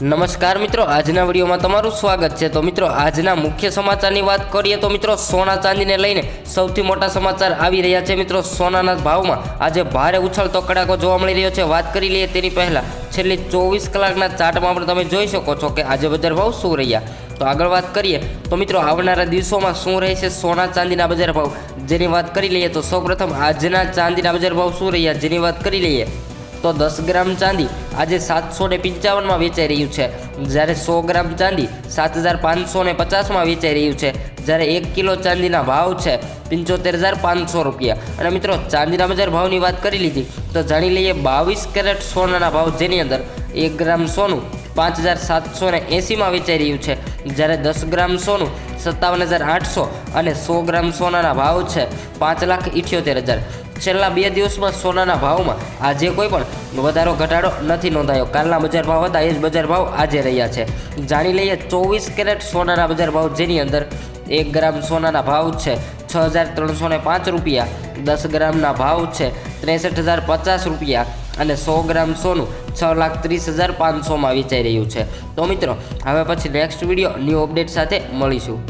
નમસ્કાર મિત્રો, આજના વિડીયોમાં તમારું સ્વાગત છે. તો મિત્રો, આજના મુખ્ય સમાચારની વાત કરીએ તો મિત્રો, સોના ચાંદીને લઈને સૌથી મોટા સમાચાર આવી રહ્યા છે. મિત્રો, સોનાના ભાવમાં આજે ભારે ઉછળતો કડાકો જોવા મળી રહ્યો છે. વાત કરી લઈએ તેની પહેલાં, છેલ્લી ચોવીસ કલાકના ચાર્ટમાં પણ તમે જોઈ શકો છો કે આજે બજાર ભાવ શું રહ્યા. તો આગળ વાત કરીએ તો મિત્રો, આવનારા દિવસોમાં શું રહેશે સોના ચાંદીના બજાર ભાવ? જેની વાત કરી લઈએ તો સૌપ્રથમ આજના ચાંદીના બજાર ભાવ શું રહ્યા? જેની વાત કરી લઈએ તો દસ ગ્રામ ચાંદી આજે સાતસો ને પંચાવનમાં વેચાઈ રહ્યું છે. જ્યારે સો ગ્રામ ચાંદી સાત હજાર પાંચસો ને પચાસમાં વેચાઈ રહ્યું છે. જ્યારે એક કિલો ચાંદીના ભાવ છે પંચોતેર હજાર પાંચસો રૂપિયા. અને મિત્રો, ચાંદીના બજાર ભાવની વાત કરી લીધી, તો જાણી લઈએ બાવીસ કેરેટ સોનાના ભાવ જેની અંદર એક ગ્રામ સોનું પાંચ હજાર સાતસો ને એંસીમાં વેચાઈ રહ્યું છે. જ્યારે દસ ગ્રામ સોનું સત્તાવન હજાર આઠસો અને સો ગ્રામ સોનાના ભાવ છે પાંચ લાખ ઇઠ્યોતેર હજાર. છેલ્લા બે દિવસમાં સોનાના ભાવમાં આજે કોઈ પણ વધારો, ઘટાડો નથી નોંધાયો. કાલના બજાર ભાવ હતા, એ જ બજાર ભાવ આજે રહ્યા છે. જાણી લઈએ, ચોવીસ કેરેટ સોનાના બજાર ભાવ જેની અંદર એક ગ્રામ સોનાના ભાવ છે છ હજાર ત્રણસો ને પાંચ રૂપિયા, દસ ગ્રામના ભાવ છે ત્રેસઠ હજાર પચાસ રૂપિયા અને સો ગ્રામ સોનું છ લાખ ત્રીસ હજાર પાંચસોમાં વેચાઈ રહ્યું છે. તો મિત્રો, હવે પછી નેક્સ્ટ વીડિયો ન્યૂ અપડેટ સાથે મળીશું.